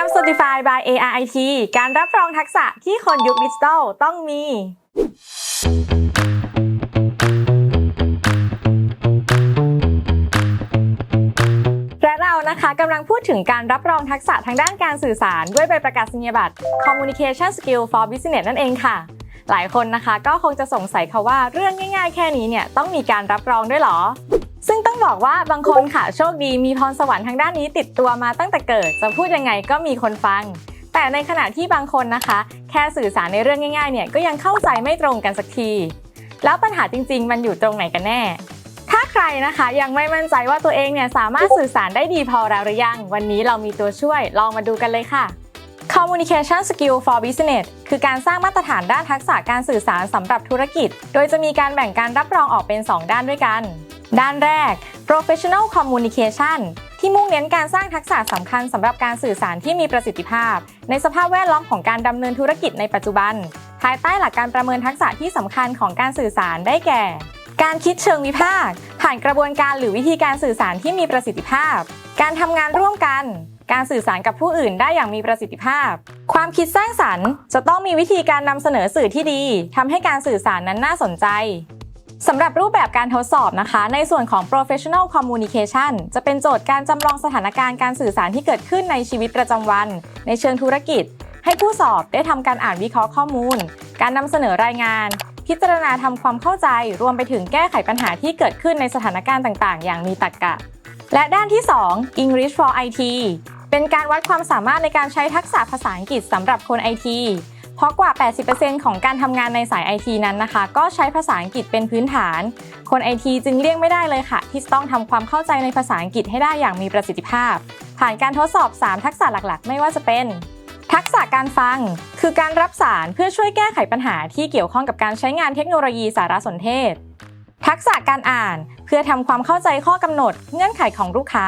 am certified by ARIT การรับรองทักษะที่คนยุคดิจิทัลต้องมี และเรานะคะกำลังพูดถึงการรับรองทักษะทางด้านการสื่อสาร ด้วยใบประกาศนียบัตร Communication Skill for Business นั่นเองค่ะ หลายคนนะคะก็คงจะสงสัยค่ะว่าเรื่องง่ายๆ แค่นี้เนี่ยต้องมีการรับรองด้วยหรอ ซึ่งต้องบอกว่าบางคนค่ะโชคดีมีพรสวรรค์ทางด้านนี้ติดตัวมาตั้งแต่เกิด จะพูดยังไงก็มีคนฟัง แต่ในขณะที่บางคนนะคะ แค่สื่อสารในเรื่องง่ายๆเนี่ยก็ยังเข้าใจไม่ตรงกันสักที แล้วปัญหาจริง ๆ มันอยู่ตรงไหนกันแน่ ถ้าใครนะคะยังไม่มั่นใจว่าตัวเองเนี่ยสามารถสื่อสารได้ดีพอแล้วหรือยัง วันนี้เรามีตัวช่วยลองมาดูกันเลยค่ะ Communication Skill for Business คือการสร้างมาตรฐานด้านทักษะการสื่อสารสำหรับธุรกิจ โดยจะมีการแบ่งการรับรองออกเป็น 2 ด้านด้วยกัน ด้านแรก Professional Communication ที่มุ่งเน้นการสร้างทักษะสำคัญสำหรับการสื่อสารที่มีประสิทธิภาพ ในสภาพแวดล้อมของการดำเนินธุรกิจในปัจจุบัน ภายใต้หลักการประเมินทักษะที่สำคัญของการสื่อสารได้แก่ การคิดเชิงวิพากษ์ผ่านกระบวนการหรือวิธีการสื่อสารที่มีประสิทธิภาพ การทำงานร่วมกัน การสื่อสารกับผู้อื่นได้อย่างมีประสิทธิภาพ ความคิดสร้างสรรค์ จะต้องมีวิธีการนำเสนอสื่อที่ดีทำให้การสื่อสารนั้นน่าสนใจ สำหรับรูปแบบการทดสอบนะคะ ในส่วนของ professional communication จะเป็นโจทย์การจำลองสถานการณ์การสื่อสารที่เกิดขึ้นในชีวิตประจำวัน ในเชิงธุรกิจ ให้ผู้สอบได้ทำการอ่านวิเคราะห์ข้อมูล การนำเสนอรายงาน พิจารณาทำความเข้าใจ รวมไปถึงแก้ไขปัญหาที่เกิดขึ้นในสถานการณ์ต่าง ๆ อย่างมีตรรกะและด้านที่ 2 English for IT เป็นการวัดความสามารถในการใช้ทักษะภาษาอังกฤษสำหรับคน IT เพราะกว่า 80%ของการทำงานในสาย IT นั้นนะคะ ก็ใช้ภาษาอังกฤษเป็นพื้นฐาน คน IT จึงเลี่ยงไม่ได้เลยค่ะ ที่ต้องทำความเข้าใจในภาษาอังกฤษให้ได้อย่างมีประสิทธิภาพ ผ่านการทดสอบ 3 ทักษะหลักๆ ไม่ว่าจะเป็น ทักษะการฟัง คือการรับสารเพื่อช่วยแก้ไขปัญหาที่เกี่ยวข้องกับการใช้งานเทคโนโลยีสารสนเทศ ทักษะการอ่าน เพื่อทำความเข้าใจข้อกำหนด เงื่อนไขของลูกค้า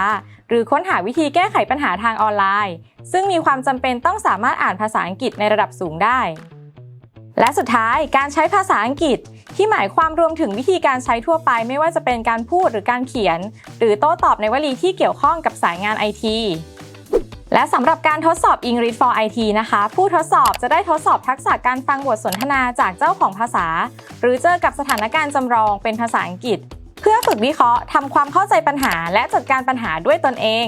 หรือค้นหาวิธีแก้ไขปัญหาทางออนไลน์ ซึ่งมีความจำเป็นต้องสามารถอ่านภาษาอังกฤษในระดับสูงได้ และสุดท้ายการใช้ภาษาอังกฤษ ที่หมายความรวมถึงวิธีการใช้ทั่วไป ไม่ว่าจะเป็นการพูดหรือการเขียน หรือโต้ตอบในวลีที่เกี่ยวข้องกับสายงานไอทีและสำหรับการทดสอบ English for IT นะคะ ผู้ทดสอบจะได้ทดสอบทักษะการฟังบทสนทนาจากเจ้าของภาษา หรือเจอกับสถานการณ์จำลองเป็นภาษาอังกฤษ เพื่อฝึกวิเคราะห์ทำความเข้าใจปัญหา และจัดการปัญหาด้วยตนเอง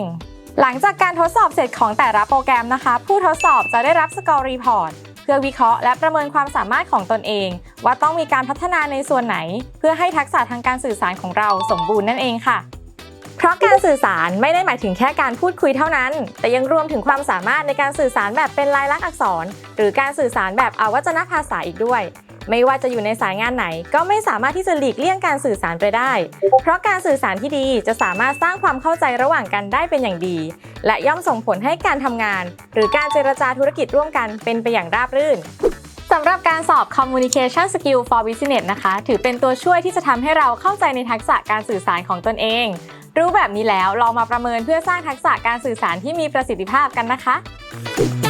หลังจากการทดสอบเสร็จของแต่ละโปรแกรมนะคะ ผู้ทดสอบจะได้รับสกอร์รีพอร์ตเพื่อวิเคราะห์และประเมินความสามารถของตนเอง ว่าต้องมีการพัฒนาในส่วนไหน เพื่อให้ทักษะทางการสื่อสารของเราสมบูรณ์นั่นเองค่ะ เพราะการสื่อสารไม่ได้หมายถึงแค่การพูดคุยเท่านั้น แต่ยังรวมถึงความสามารถในการสื่อสารแบบเป็นลายลักษณ์อักษร หรือการสื่อสารแบบอวัจนภาษาอีกด้วย ไม่ว่าจะอยู่ในสายงานไหน ก็ไม่สามารถที่จะหลีกเลี่ยงการสื่อสารไปได้ เพราะการสื่อสารที่ดีจะสามารถสร้างความเข้าใจระหว่างกันได้เป็นอย่างดี และย่อมส่งผลให้การทำงาน หรือการเจรจาธุรกิจร่วมกันเป็นไปอย่างราบรื่นสำหรับการสอบ Communication Skill for Business นะคะ ถือเป็นตัวช่วยที่จะทำให้เราเข้าใจในทักษะการสื่อสารของตนเอง รู้แบบนี้แล้วลองมาประเมินเพื่อสร้างทักษะการสื่อสารที่มีประสิทธิภาพกันนะคะ